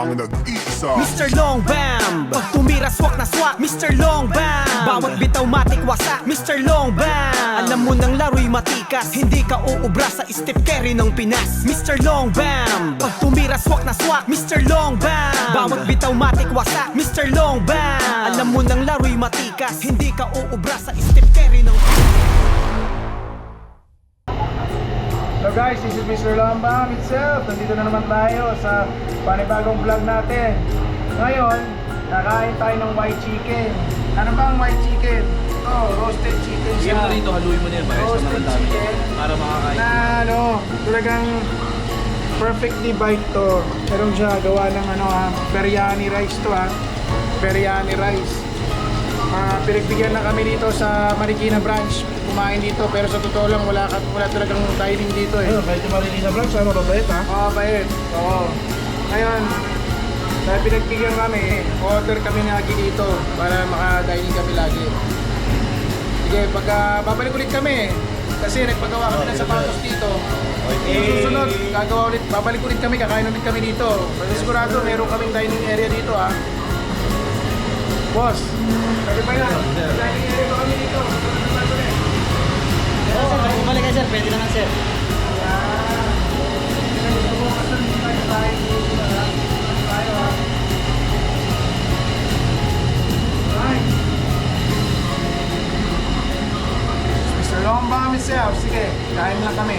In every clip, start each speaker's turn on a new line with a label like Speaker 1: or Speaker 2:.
Speaker 1: ang nag-iisa
Speaker 2: Mr. Long Bam Pag tumira swak na swak. Mr. Long Bam Bawat bitaw matik wasak Mr. Long Bam Alam mo nang laro'y matikas. Hindi ka uubra sa Step Curry ng Pinas. Mr. Long Bam Pag tumira swak na swak. Mr. Long Bam Bawat bitaw matik wasak Mr. Long Bam Alam mo nang laro'y matikas. Hindi ka uubra sa Step Curry ng
Speaker 3: So guys, this is Mr. Lambam itself. Nandito na naman tayo sa panibagong vlog natin. Ngayon, nakain tayo ng white chicken. Ano ba ang white chicken? Ito, roasted chicken siya.
Speaker 4: mo dito, haluin mo na yan.
Speaker 3: Roasted chicken.
Speaker 4: Para makakain.
Speaker 3: Na ano, talagang perfectly bite to. Meron siya gawa ng ano ha, biryani rice to ha. Biryani rice. Ah, pinagbigyan na kami dito sa Marikina branch. Kumain dito pero sa totoo lang wala ka, wala talagang dining dito eh.
Speaker 5: Ayun, kahit yung Marilina Vlogs, ano, babait ha?
Speaker 3: Oo, oh, bayad. Oo. Ngayon, dahil pinagbigyan kami, order kami lagi dito para maka-dining kami lagi. Sige, pagka babalik ulit kami, kasi nagpagawa kami ng sapatos dito. Yung susunod, gagawa ulit, babalik ulit kami, kakain ulit kami dito. Kasi sigurado, meron kaming dining area dito ah. Boss, pwede ba yan? Dining area ba kami dito?
Speaker 6: Sir, sir, bumalik kayo sir, pwede naman sir.
Speaker 3: Lomba himself, sige, kain lang kami.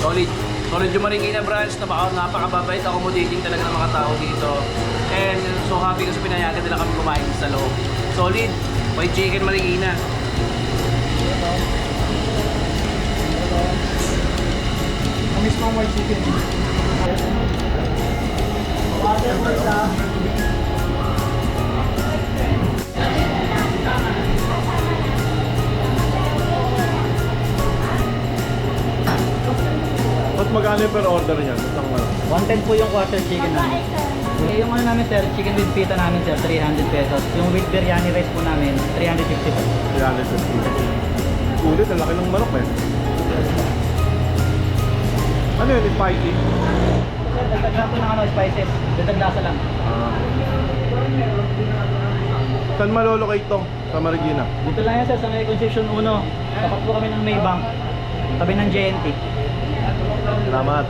Speaker 4: Solid. Solid yung Marikina branch. Napaka, napakababait. Accommodating talaga ng mga tao dito. And so happy kasi pinayagan nila kami kumain sa loob. Solid. White chicken Marikina.
Speaker 3: Ang mismong white chicken.
Speaker 5: Ba't magkano yung per order niyan? Isang ano?
Speaker 6: 110 po yung quarter chicken namin. Eh, yung ano namin sir, chicken with pita namin sir, 300 pesos. Yung with biryani rice po namin, 350 pesos.
Speaker 5: 350. Ulit, ang laki ng manok eh. Ano yun, spicy?
Speaker 6: Sir, dagdag lang po ng ano, spices. Dagdag lasa lang.
Speaker 5: Ah. Saan malolocate to? Sa Marikina?
Speaker 6: Dito lang yan sir, sa may Conception 1. Tapat po kami ng Maybank. Tabi ng JNT.
Speaker 5: Salamat.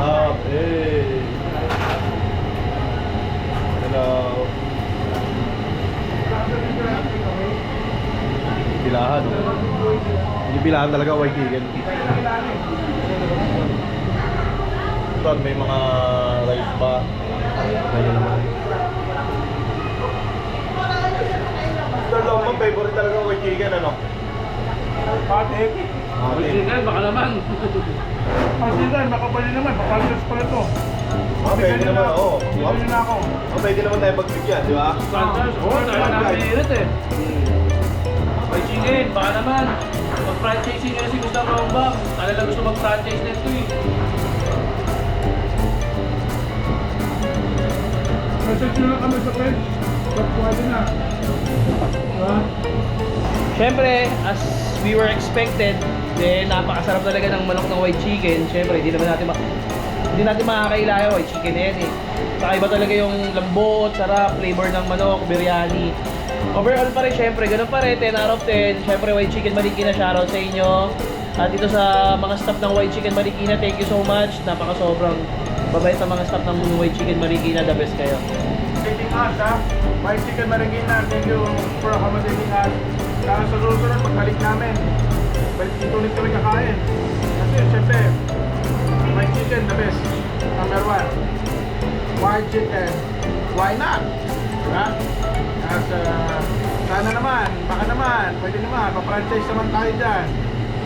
Speaker 5: Ah, eh. Hello. Pilahan. Hindi pilahan talaga white chicken. Ito, may mga rice ba? Ganyan naman. Mr. Lomba, favorite talaga chicken, ano?
Speaker 3: Pati.
Speaker 4: White chicken, baka naman.
Speaker 3: Pati yan, makapali naman, papalas pala to.
Speaker 5: Ah, pwede naman, oo.
Speaker 3: Bibili na ako.
Speaker 5: Oh, pwede naman tayo pagbigyan, di ba?
Speaker 4: Franchise. Oo, talaga namin init eh. Chicken, baka naman. Mag-franchising nila si Mr. Rombang. Talaga gusto mag-franchise nito eh.
Speaker 3: Message nyo lang kami sa friends. Pagpwede na.
Speaker 4: Siyempre, as we were expected, eh, napakasarap talaga ng manok ng white chicken. Siyempre, hindi naman natin ma hindi natin makakailaya white chicken na yan eh. Saka iba talaga yung lambot, sarap, flavor ng manok, biryani. Overall pa rin, syempre, ganun pa rin, 10 out of 10. Syempre, white chicken Marikina, shoutout sa inyo. At dito sa mga staff ng white chicken Marikina, thank you so much. Napaka sobrang babait sa mga staff ng white chicken Marikina, the best kayo.
Speaker 3: Taking us ha. White chicken Marikina, thank you for accommodating us. Sa susunod, pagbalik namin. Balik dito ulit kami kakain. Kasi syempre, white chicken the best. Number one. White chicken. Why not? Diba? At uh, sana naman, baka naman, pwede naman, pa-franchise naman tayo dyan.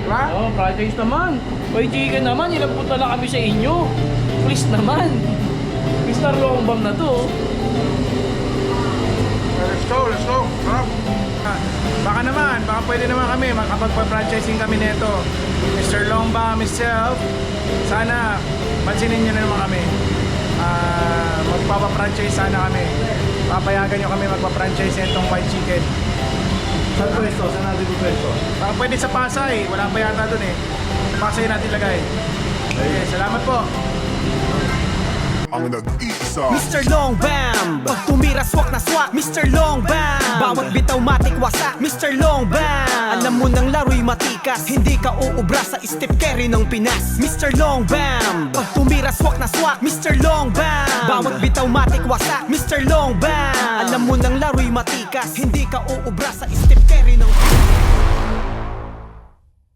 Speaker 3: Diba?
Speaker 4: Oh, franchise naman. White chicken naman, ilang punta na kami sa inyo. Please naman. Mr. Longbam na to. oh.
Speaker 3: Let's go, let's go. Sarap. Ah, Baka naman, baka pwede naman kami makapagpa-franchising kami nito. Mr. Longba, myself, sana pansinin niyo na naman kami. Ah, magpapa-franchise sana kami. Papayagan niyo kami magpa-franchise nitong white chicken.
Speaker 5: Saan pwesto? Saan natin po pwesto?
Speaker 3: Baka pwede sa Pasay, wala pa yata dun eh. Sa Pasay natin lagay. Okay, salamat po.
Speaker 1: Ang nag-iisa
Speaker 2: Mr. Long Bam Pag tumira swak na swak Mr. Long Bam Bawat bitaw matik wasak Mr. Long Bam Alam mo nang laro'y matikas Hindi ka uubra sa step carry ng Pinas Mr. Long Bam Pag tumira swak na swak Mr. Long Bam Bawat bitaw matik wasak Mr. Long Bam Alam mo nang laro'y matikas Hindi ka uubra sa step carry ng